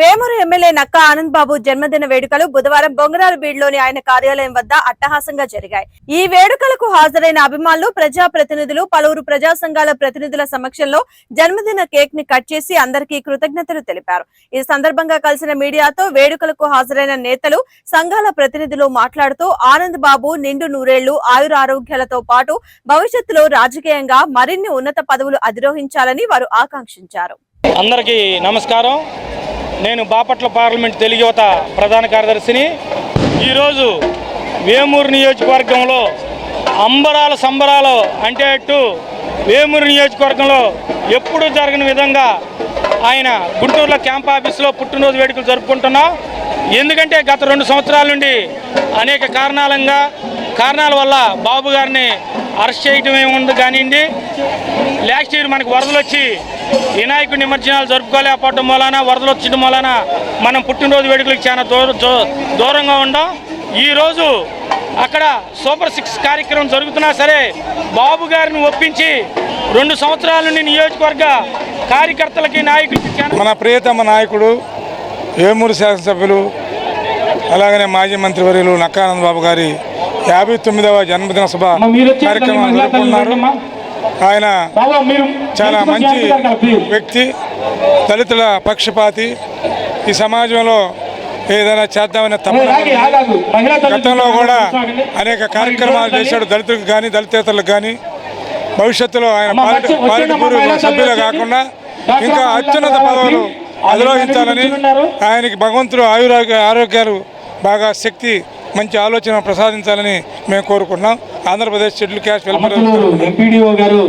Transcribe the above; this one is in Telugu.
వేమూరు ఎమ్మెల్యే నక్క ఆనంద్ బాబు జన్మదిన వేడుకలు బుధవారం బొంగరాల బీడ్లోని ఆయన కార్యాలయం వద్ద అట్టహాసంగా జరిగాయి. ఈ వేడుకలకు హాజరైన అభిమానులు ప్రజా ప్రతినిధులు పలువురు ప్రజా సంఘాల ప్రతినిధుల సమక్షంలో జన్మదిన కేక్ని కట్ చేసి అందరికీ కృతజ్ఞతలు తెలిపారు. ఈ సందర్భంగా కలిసిన మీడియాతో వేడుకలకు హాజరైన నేతలు సంఘాల ప్రతినిధులు మాట్లాడుతూ ఆనంద్ బాబు నిండు నూరేళ్ళు ఆయుర ఆరోగ్యాలతో పాటు భవిష్యత్తులో రాజకీయంగా మరిన్ని ఉన్నత పదవులు అధిరోహించాలని వారు ఆకాంక్షించారు. అందరికీ నమస్కారం. నేను బాపట్ల పార్లమెంట్ తెలుగు యువత ప్రధాన కార్యదర్శిని. ఈరోజు వేమూరు నియోజకవర్గంలో అంబరాల సంబరాలు అంటే అటు వేమూరు నియోజకవర్గంలో ఎప్పుడూ జరగని విధంగా ఆయన గుంటూరులో క్యాంప్ ఆఫీస్లో పుట్టినరోజు వేడుకలు జరుపుకుంటున్నాం. ఎందుకంటే గత రెండు సంవత్సరాల నుండి అనేక కారణాలంగా కారణాల వల్ల బాబు గారిని అరెస్ట్ చేయటం ఏముంది కానివ్వండి. లాస్ట్ ఇయర్ మనకు వరదలు వచ్చి వినాయకుడి నిమజ్జనాలు జరుపుకోలేకపోవడం వలన వరదలు వచ్చడం వలన మనం పుట్టినరోజు వేడుకలకు చాలా దూరంగా ఉండం. ఈరోజు అక్కడ సూపర్ సిక్స్ కార్యక్రమం జరుగుతున్నా సరే బాబు గారిని ఒప్పించి రెండు సంవత్సరాల నుండి నియోజకవర్గ కార్యకర్తలకి నాయకులకి మన ప్రియతమ నాయకుడు వేమూరు శాసనసభ్యులు అలాగనే మాజీ మంత్రివర్యులు నక్కానంద బాబు గారి యాభై తొమ్మిదవ జన్మదిన సభ కార్యక్రమం జరుపుకున్నారు ఆయన చాలా మంచి వ్యక్తి దళితుల పక్షపాతి. ఈ సమాజంలో ఏదైనా చేద్దామనే తప్పన గతంలో కూడా అనేక కార్యక్రమాలు చేశాడు దళితులకు కానీ దళితేతలకు కానీ భవిష్యత్తులో ఆయన పాలిట పాలిట పూర్వ సభ్యులే కాకుండా ఇంకా అత్యున్నత పదవులు అధిరోహించాలని ఆయనకి భగవంతుడు ఆయురాగ్య ఆరోగ్యాలు బాగా శక్తి మంచి ఆలోచన ప్రసాదించాలని మేము కోరుకుంటున్నాం. Andhra Pradesh schedule caste welfare MPDO గారు